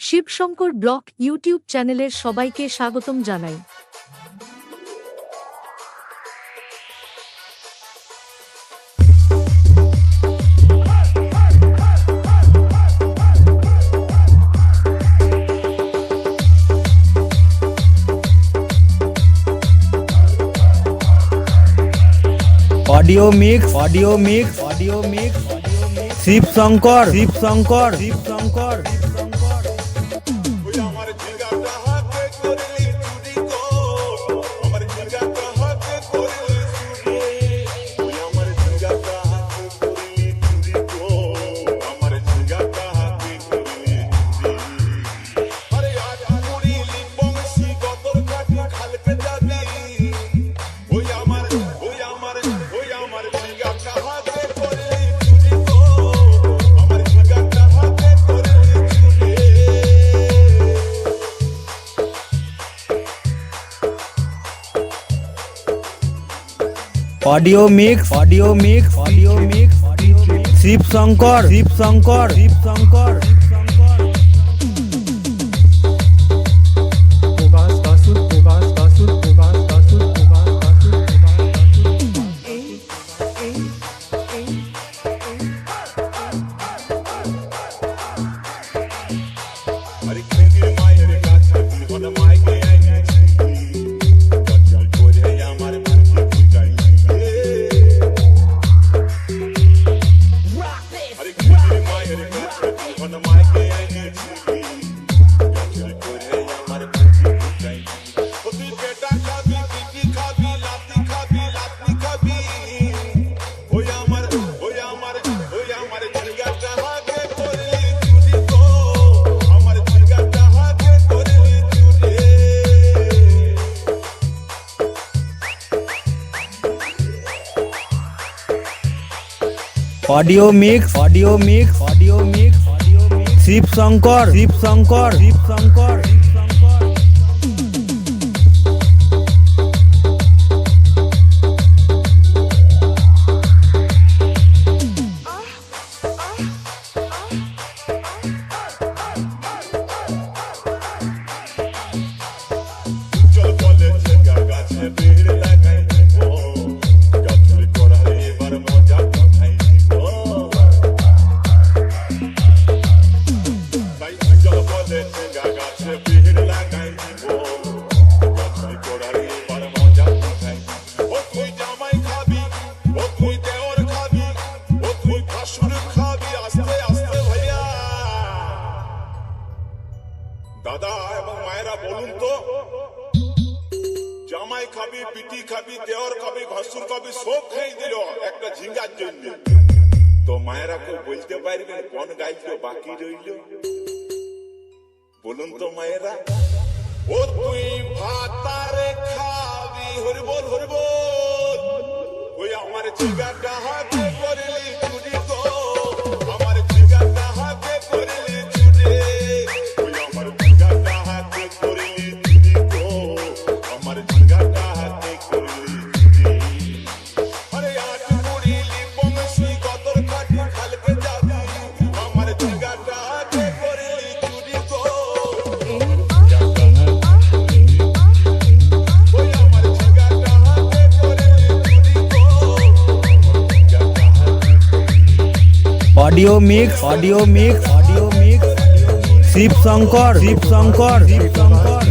Shibshankar block YouTube চ্যানেলের সবাইকে স্বাগতম জানাই। Audio mix audio mix audio mix Shivshankar Shivshankar Shivshankar. Audio mix audio mix audio mix audio mix. Shiv Shankar Shiv Shankar Shiv Shankar audio mix audio mix audio mix audio mix Shiv Shankar Shiv Shankar Shiv Shankar দাদা এবং মায়েরা বলুন তো, জামাই খাবি PT খাবি দেওয়ার খাবি, ঘাসুর খাবি, সব খাই দিল একটা ঝিঙ্গার জন্য। তো মায়েরা কেউ বলতে পারবেন কোন গাইতে বাকি রইল? বলুন তো মায়েরা। ও তুই ভাতারে খাবি, হরিবল হরিবল। ওই আমার জিগাটা audio mix audio mix audio mix. Shiv Shankar Shiv Shankar Shiv Shankar